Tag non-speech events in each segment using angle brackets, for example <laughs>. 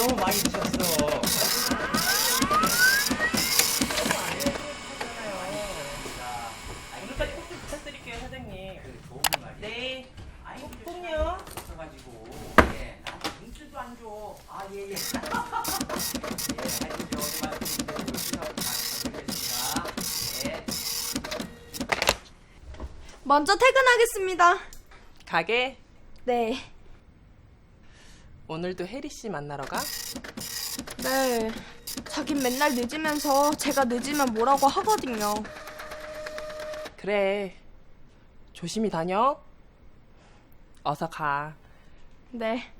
너무 많이 드셨어. 오늘까지 꼭 좀 부탁드릴게요, 사장님. 그 좋은 말이야. 네. 아이 꼭- 꼭요. 있어가지고 예, 나한테 눈치도 안 줘. 아 예 예. <laughs> 예, 하여튼 저 어제 말씀드린 대로 수사하고 가겠습니다. 예. 먼저 퇴근하겠습니다. 가게 네. 오늘도 혜리 씨 만나러 가? 네. 자긴 맨날 늦으면서 제가 늦으면 뭐라고 하거든요. 그래. 조심히 다녀. 어서 가. 네.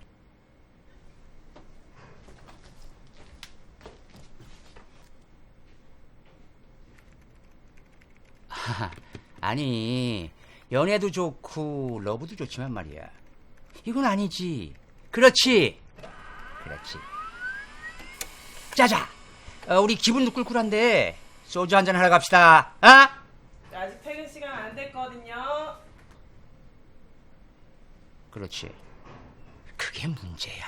<laughs> 아니 연애도 좋고 러브도 좋지만 말이야. 이건 아니지. 그렇지. 그렇지. 자자. 어, 우리 기분도 꿀꿀한데 소주 한잔 하러 갑시다. 어? 아직 퇴근 시간 안 됐거든요. 그렇지. 그게 문제야.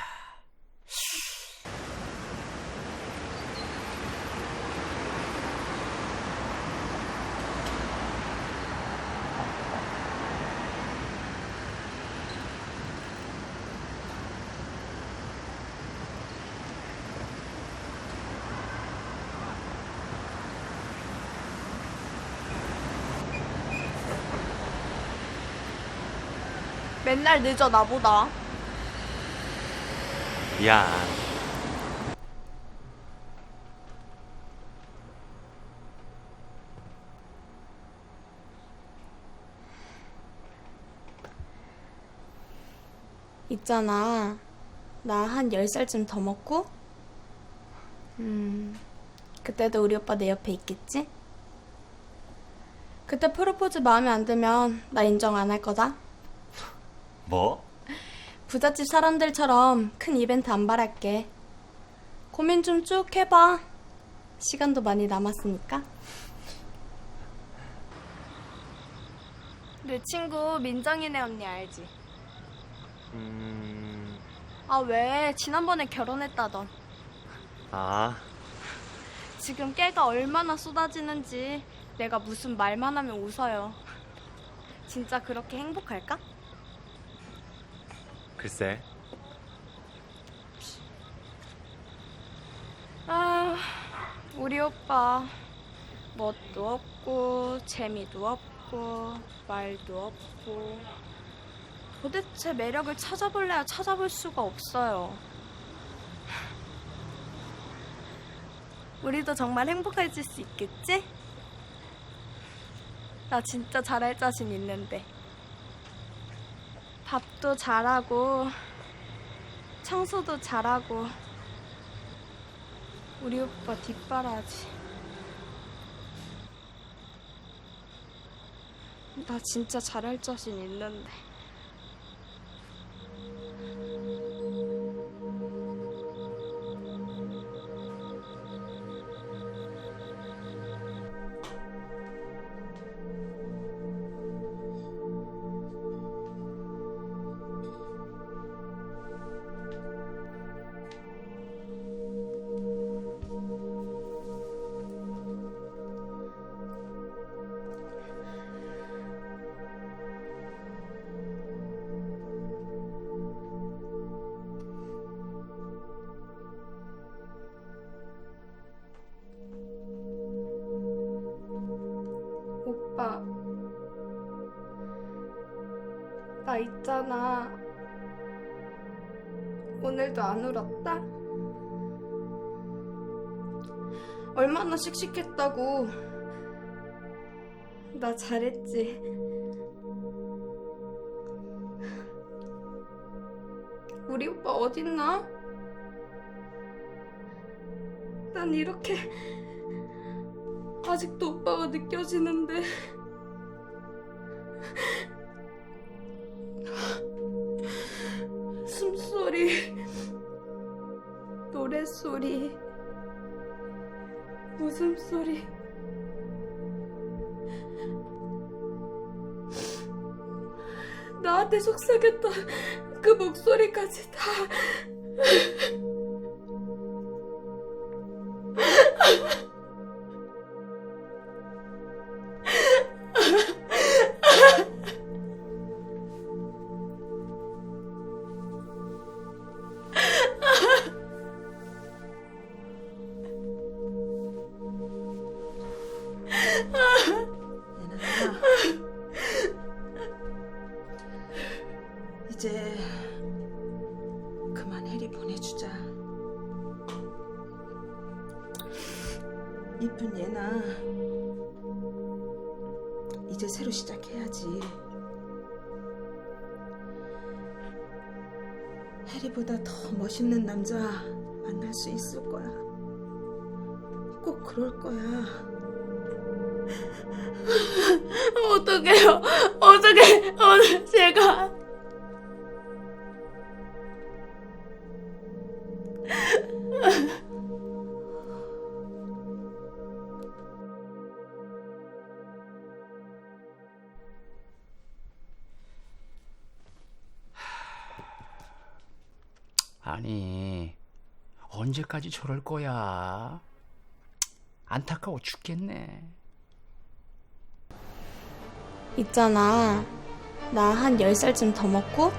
맨날 늦어 나보다. 미안. 있잖아. 나 한 10살쯤 더 먹고? 음, 그때도 우리 오빠 내 옆에 있겠지? 그때 프로포즈 마음에 안 들면 나 인정 안 할 거다. 뭐? 부잣집 사람들처럼 큰 이벤트 안 바랄게. 고민 좀 쭉 해봐. 시간도 많이 남았으니까. 내 친구 민정이네 언니 알지? 음, 아 왜? 지난번에 결혼했다던. 아, 지금 깨가 얼마나 쏟아지는지 내가 무슨 말만 하면 웃어요. 진짜 그렇게 행복할까? 글쎄. 아, 우리 오빠 멋도 없고 재미도 없고 말도 없고 도대체 매력을 찾아볼래야 찾아볼 수가 없어요. 우리도 정말 행복해질 수 있겠지? 나 진짜 잘할 자신 있는데. 밥도 잘하고 청소도 잘하고 우리 오빠 뒷바라지. 나 진짜 잘할 자신 있는데. 오빠. 나 있잖아. 오늘도 안 울었다? 얼마나 씩씩했다고. 나 잘했지. 우리 오빠 어딨나? 난 이렇게 아직도 오빠가 느껴지는데. 숨소리, 노랫소리, 웃음소리. 나한테 속삭였던 그 목소리까지 다 이제 그만 해리 보내주자. 이쁜 예나. 이제 새로 시작해야지. 해리보다 더 멋있는 남자 만날 수 있을 거야. 꼭 그럴 거야. 어떡해요. 어떡해. 오늘 제가. 아니, 언제까지 저럴 거야? 안타까워 죽겠네. 있잖아. 나 한 10살쯤 더 먹고